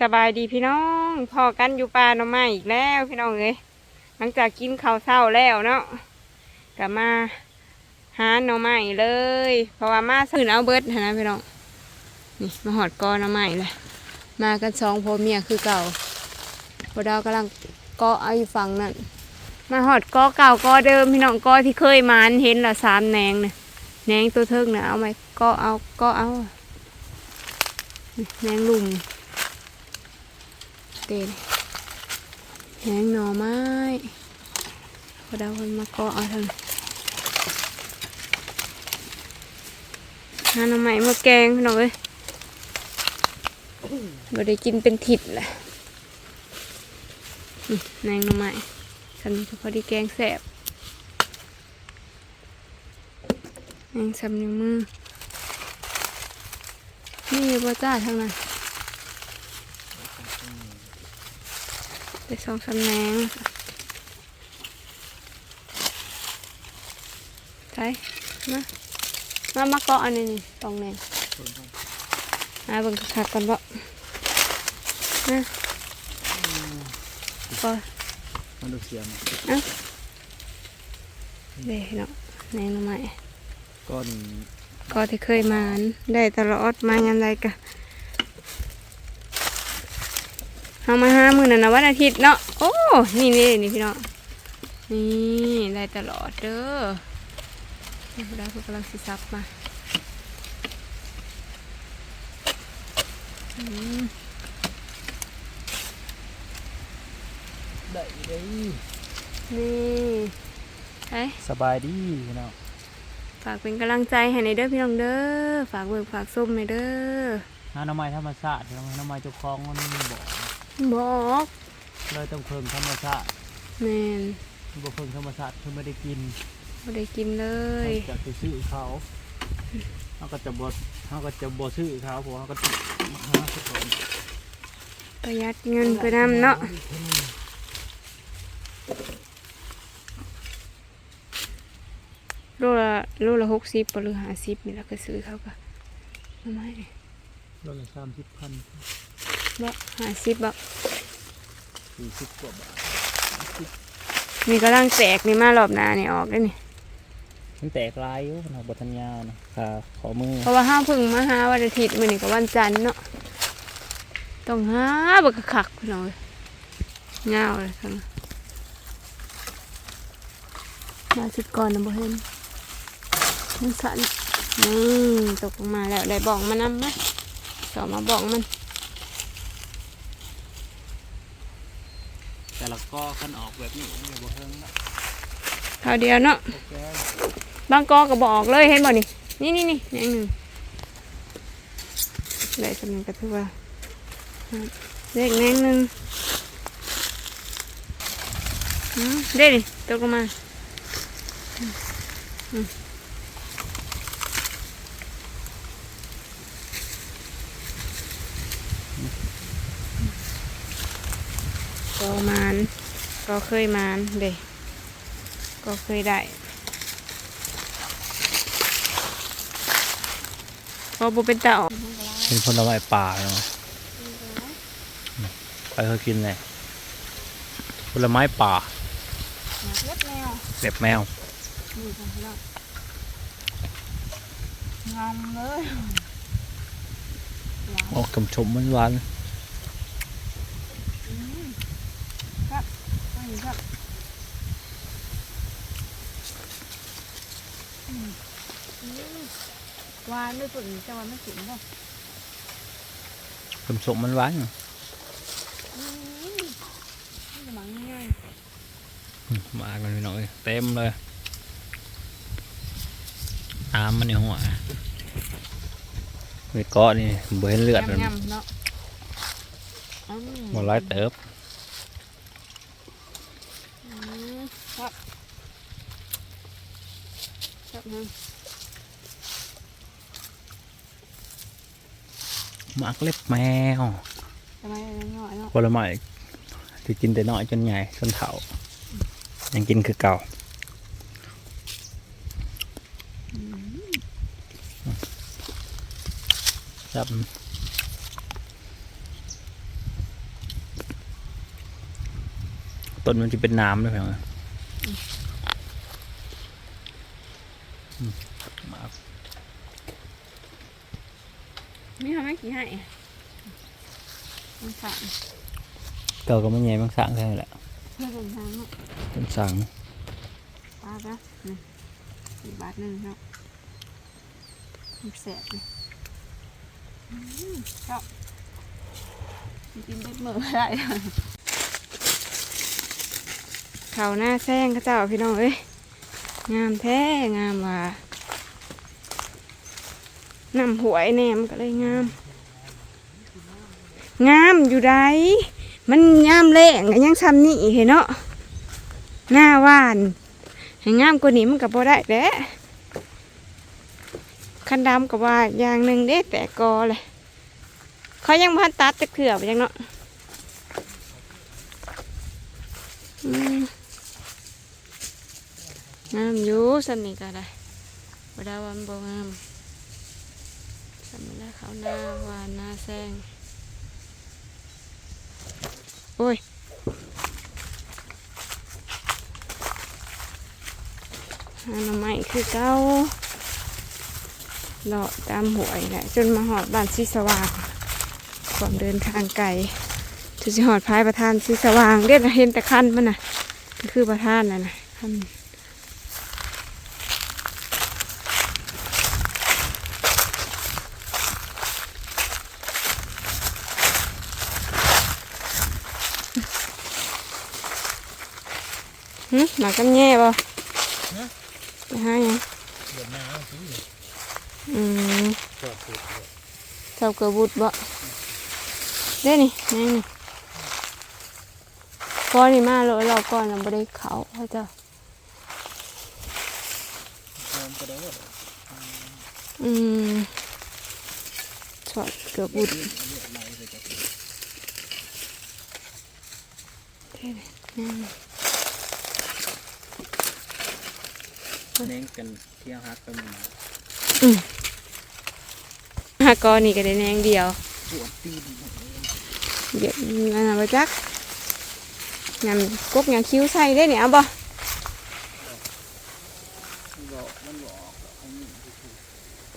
สบายดีพี่น้องพอกันอยู่ป่าหน่อไม้อีกแล้วพี่น้องเอ้ยหลังจากกินข้าวเช้าแล้วเนาะกลับมาหาหน่อไม้เลย เพราะว่ามาซื้อเอาเบิดหั้นะพี่น้องนี่มาหอดกอหน่อไม้เลยมากันสองพ่อเมียคือเก่าพอดาวกำลังเกาะเอาอยู่ฝั่งนั่นมาหอดกอเก่ากอเดิมพี่น้องกอที่เคยมานเห็นละสามแหนงเนี่ยแหนงตัวเทิงเนี่ยเอาไหมก็เอาก็เอานี่แหนงลุม เตนแหงหน่อไม้พอดาวคนมาเกาะเอาทางหาหน่อไม้มาแกงพี่น้องเอ้ยบ่ได้กินเป็นถิดแหละแหงหน่อไม้ทำนี้ก็พอดีแกงแสบแหงสำนิ้วมือนี่บ่จ้าทางนั้น ไปสองสำแหนงใช่มามามาเกาะอันนี้นี่ตรงนี้มาเบิ่งคักๆกันบ่มาก็มันดูเสียงเด้เนาะแหนงหน่ก้อนก็ที่เคยมานได้ตลอดมายามใดกะเอา มาห้ามือนั่นนะวันอาทิตย์เนาะโอ้นี่นี่นี่พี่เนาะนี่ได้ตลอดเด้อนี่พวกเราพวกกำลังสิซับมาอืมได้ได้นี่ไปสบายดีพี่น้องฝากเป็นกำลังใจให้ในอยเด้อพี่น้องเด้อฝากเบิกฝากส้มในอยเด้อหาหน้ำไม้ธรรมชาติหน้ำไม้เจ้าของมันบอก บอกเลยต้องเพิ่มธรรมชาติแม่นบ่เพิ่มธรรมชาติคือไม่ได้กินไม่ได้กินเลยจะไปซื้อเขาเขาก็จะบ่เขาก็จะบ่ซื้อเขาเพราะเขาก็ติดหาสักคนประหยัดเงินไปนำเนาะโลละโลละหกสิบหรือห้าสิบนี่เราก็ซื้อเขาก็ทำไมรถละสามสิบพัน บ่ห้าสิบบ่สี่สิบกว่าบาทมีกำลังแตกนี่มารอบหน้านี่ออกได้วนี่มันแตกลายอยู่ขนาดบัทัญญานะขาขอมือเพราะว่าห้าพึ่งมาหาวันอาทิตย์มื้อนี้ก็วันจันทร์เนาะต้องหาบักคักๆพี่น้องเอ้ยยาวเลยทั้งนั้นมาสิก่อนนะบ่เห็นมันสั่นนี่ตกลงมาแล้วได้บอกมานำไหมสอมาบอกมัน แต่ละ ก็ขันออกแบบนี้เนี่ยบ่เพิ่งนะคราวเดียวเนาะโอเคบางกอก็บอกเลยเห็นบ่นี่นี่นี่นี่แหนงหนึ่งได้สำนึกก็ถือว่าเด็กแนงหนึ่งเด็ดดิตกลงมาอืมอืมก็มาน ก็เคยมานเด็ก็เคยได้พอบุเป็นเต่าเป็นผลไม้ป่าเนาะใครเคยกินเลยผลไม้ป่าเล็บแมวเล็บแมวนี่ค่ะพี่น้องงอมเลยออกชมชมๆหวานต้องอยู่ครับ อืมอืมหวานด้วยปุ่นจะหวานไม่ถึงป่ะชมชมๆ มักเล็บแมวทน้ะผลไม้ที่กินแต่น้อยจนใหญ่จนเฒ่ายังกินคือเก่าจับต้นมันจะเป็นน้ำด้วยเพียง ให้กี่ให้มันสั่งเก่าก็ไม่ใหญ่บางสร้างใช่แหละเพื่อเป็นทางเนาะเป็นสร้างปลาจ้ะนี่สี่บาทหนึ่งเนาะมันแสบเลยอืมชอบกินเบ็ดมือไม่ได้เขาหน้าแซงก็เจ้าพี่น้องเอ้ยงามแท้ งามว่าน้ำหวยแหนมนก็เลยงาม งามอยู่ใดมันยามแรงยังซ้ำนี่เห็นเนาะหน้าวานให้งามกว่านี้มันก็บ่ได้แหละคันดำกับว่าอย่างหนึ่งเด้แต่กอเลยเขายังพันตัดจะเขือไปยังเนาะงามอยู่สนี่ก็ได้บ่ได้วันบ่งามสำนี่แล้วเขาหน้าวานหน้าแซง โอ้ยหาหน่อไม้คือเก้าเลาะตามหวยแหละจนมาหอดบ้านซีสว่างก่อนเดินทางไกลถึงจะหอดพายประธานซีสว่างเด็ดเห็นแต่คันมันน่ะก็คือประธานน่ะนะขั้น หึหมากกำแย่บ่ไปหาหยังเดือดน้ำสิอืมจอดสุดเจ้าเกลือบุดบ่เด้นี่นี่นี่ก้อนนี่มาเลยเราก่อนเราไม่ได้เขาเขาเจะเติมก็ได้ว่าอืมชอดเกลือบุดเด้นี่นี่ เน้นกันเที่ยวฮักกันมาหากอนี่ก็ได้แนงเดียวปวดตีนเดี๋ยวนั่นน่ะบ่จักงานกบงานคิ้วใส่ได้เนี่ยเอาบ่มันบอกมันบอก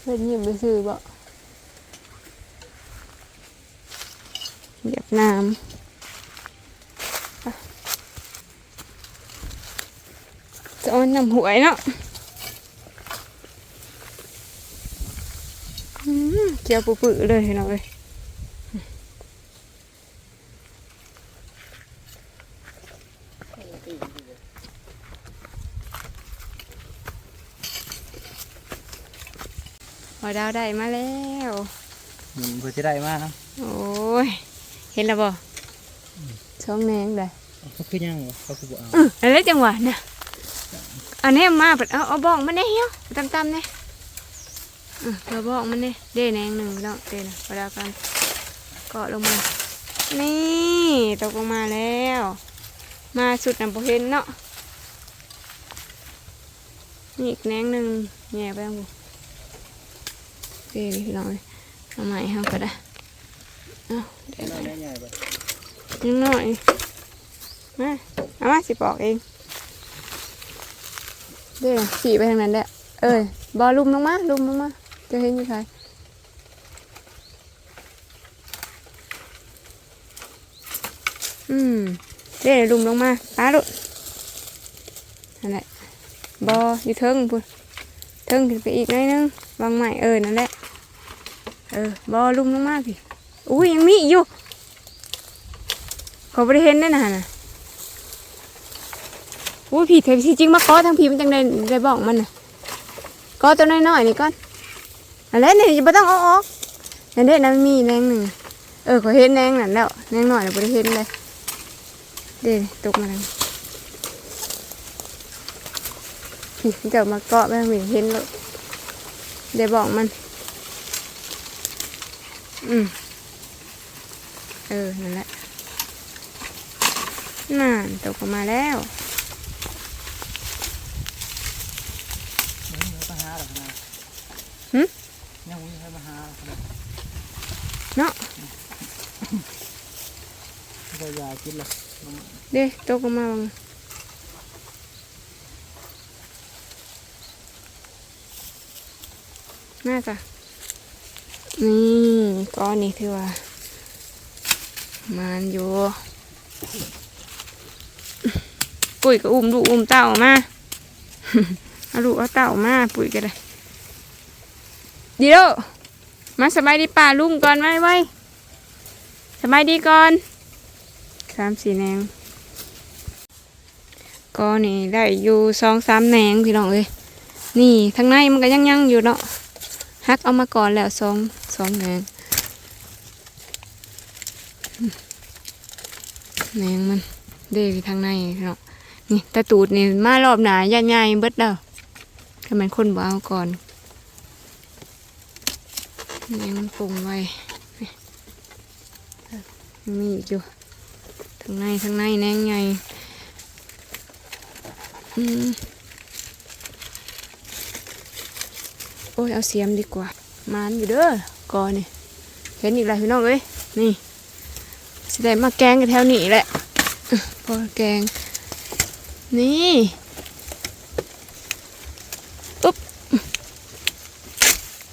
เพิ่นยิ้มไปซื้อบ่เหยียบน้ำไปจะเอ่อนน้ำหวยเนาะอื มเจียวปุๆเลยเห็นเอาเลยพอดาวได้มาแล้วมันเพื่อจะได้มากโอ้ย เห็นแล้วบ่ช่องแนงได้เขาคือยังวะเขาคือบอกเอาอืออะไรจังหวะน่ะอันนี้มาเปิดเอาเอาบ้องมันได้เหี้ยวตำๆเนี่ยอือ เอาบองมันเนี่ยเด้แนงหนึ่งพี่น้องเด้นะพอดากันเกาะลงมา นี่ตกลงมาแล้ว มาสุดน้ำโบเห็นเนาะนี่อีกแนงหนึ่งแง่ไปทางบุเด้นี่พี่น้องเลยเอาใหม่เฮาก็ได้เอาเดี๋ยวได้ได้ใหญ่ไปยังหน่อยมาเอามาสิบอกเองเด้สีไปทางนั้นแหละเอ้ยบอลุมลงมาลุมลงมา จะเห็นยู่ใครอืมเด้อลุมลงมาตาลุนั่นแหละบออยู่เทิงพุ่นเทิงขึ้นไปอีกหน่อยนึงวางใหม่เออนั่นแหละเออบอลุมลงมาพี่อุ้ยยังมีอยู่ขาไม่ได้เห็นแน่นอนนะอุ้ยผีเทปที่จริงมาก้อทางผีมันจังได้ได้บอกมันน่ะก้อตัวน้อยๆนี่ก้อน อะไรนี่จะไม่ต้องเอาออกนั่นเด็ดนะมันมีแรงหนึ่งเออขาเห็นแรงนั่นแล้วแรงหน่อยเราไม่ได้เห็นเลยเด็ดตกมาแล้วผีมันจะมาเกาะไปทางผีเห็นแล้วได้บอกมัน อืมเออนั่นแหละน่าตกออกมาแล้ว ยังมีปัญหาหรอกนะ หึ ยังมีปัญหาหรอกนะ เนาะก็อยากกินหรอกอเด้ตกลงมาบังน่าจะนี่ก้อนนี้ถือว่า มันอยู่ ปุ๋ยก็อุ้มลูกอุ้มเต่ามาเอาลูกเอาเต่ามาปุ๋ยก็ได้ดีแล้ว มาสบายดีป่าลุงก่อนไว้ไว้สบายดีก่อนสามสี่แนงก็นี่ได้อยู่สองสามแนงพี่น้องเอ้ยนี่ทางในมันก็ยังยังอยู่เนาะฮักเอามาก่อนแล้วสองสองแนงแนงมันเด้อยู่ทางในพี่น้องนี่ตะตูดนี่มารอบหนาใหญ่ๆเบิดเด้อทำไมนคนบ่เอาก่อน แหนงมันปรุงไว้มีอีกอยู่ทางในทางในแนงใหญ่อืมโอ้ยเอาเสียมดีกว่า มันอยู่เด้อกอนี่เห็นอีกแล้วพี่น้องเอ้ยนี่สิได้มาแกงกันแถวนี้แหละพอแกง นี่อุ๊บ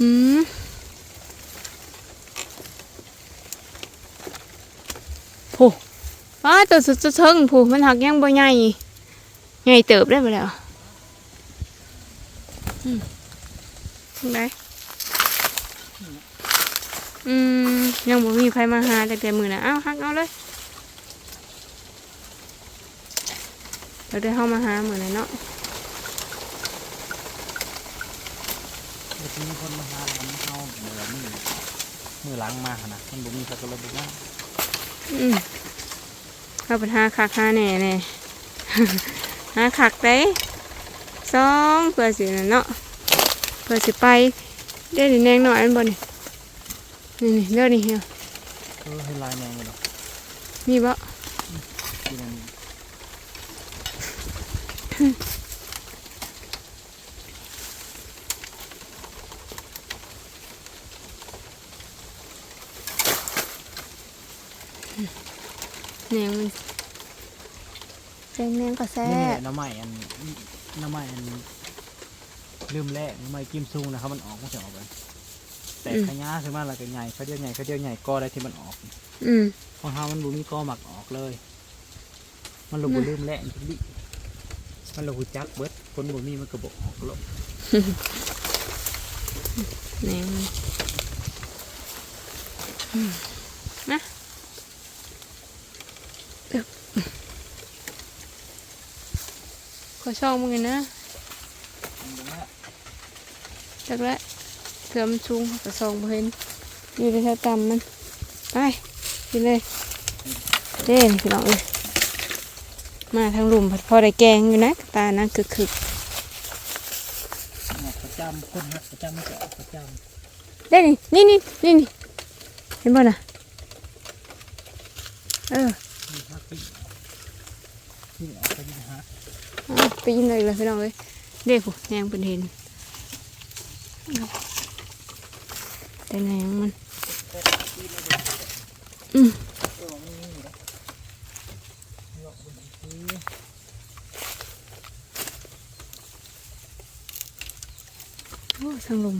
อืม โอ้ว้าตัวสุดจะเทิงผู้มันหักยังบ่ใหญ่ใหญ่เติบได้ไปแล้วอืมทางใดอืมยังบ่มีใครมาหาแต่แต่มือนะเอ้าฮักเอาเลยเราได้เข้ามาหาเหมือนะเนาะมีคนมาหาแล้วมันเข้ามือมือมือล้างมาขนาดมันบ่มีสักกระบุกว่า อืมเข้าไปหาคักหาแหน่แน่หาคักได้สองเพื่อสิน่ะเนาะเพื่อสิไปเดี๋ยวนี้แนงหน่อยอันบ่นี่นี่นี่เด้อนี่เฮียเออให้ลายแมงกันดอกมีบ่ ที่นั่น แหนงมันแกงแนงก็แซ่นี่แหบละน้ำใหม่อันน้ำใหม่อันลืมแรกน้ำใหม่กิมซุงนะครับมันออกมันจะออกไปแต่ขยะใช่ไหมล่ะก็ใหญ่เขาเดียวใหญ่เขาเดียวใหญ่ก็ได้ที่มันออกอืมของเฮามันบ่มีกอหมักออกเลย มันลงบ่ลืมแหละจริงดิมันลงหูจักเบิดคนบ่มีมันก็บ่ออกลงแหนงมันอืมนะเอิบ ขอช่องมึงเลยนะจักแล้วเถื่อมันสูงกระซองบ่เห็น อยู่ในแถวต่ำมัน ไปกินเลยเด้นพี่น้องเอ้ยมาทางหลุมผัดพอได้แกงอยู่นะตานะคึกคึกออกประจำคนฮักประจำมันจะออกประจๆได้นี่นี่นี่นี่นี่เห็นบ่น่ะเออำนี่ฮักที่นี่ออกไปนี่ฮักเอาไปยินเลยเลยพี่น้องเอ้ยเด็กผู้แนงเป็นเห็นแต่แนงมันอืมโอ้ทางลม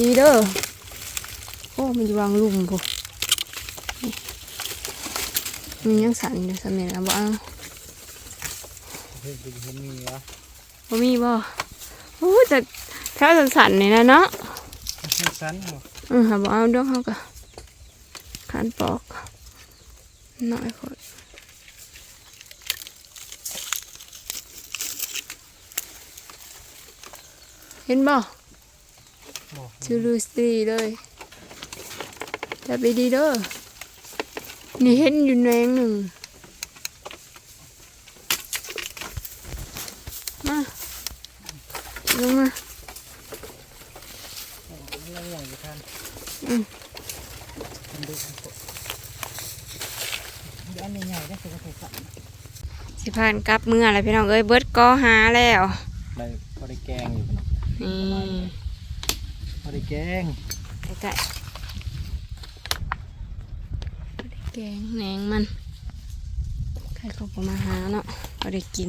ดีๆเด้อโอ้มันอยู่วางลุ่มพวก มันยังสั่นอยู่สมัยแล้วบ่เอาเพิ่นเป็นเห็นมีวะบ่มีบ่โอ้ยแต่ถ้าสั่นๆนี่นะเนาะสันบ่อือหาบ่เอาเด้อเฮาก็ขันปอกน้อยโพดเห็นบ่บ่ชื่อลูสตีเลยจับไปดีเด้อ นี่เห็นอยู่แนงหนึ่งมาลงมามันยังใหญ่อยู่ท่านอืมมันดูมันโตเดี๋ยวอันใหญ่ๆได้สุกเทสันสิผ่านกลับเมื่อไรพี่น้องเอ้ยเบิดก็หาแล้วได้พอได้แกงอยู่เนาะนี่พอได้แกงใกล้ แกงแหนงมันใครเขาก็มาหาเนาะก็ได้กิน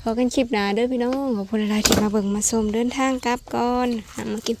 พอกันคลิปหนาเด้อพี่น้องขอบคุณอะไรที่มาเบิ่งมาชมเดินทางกลับก่อนนำมากิน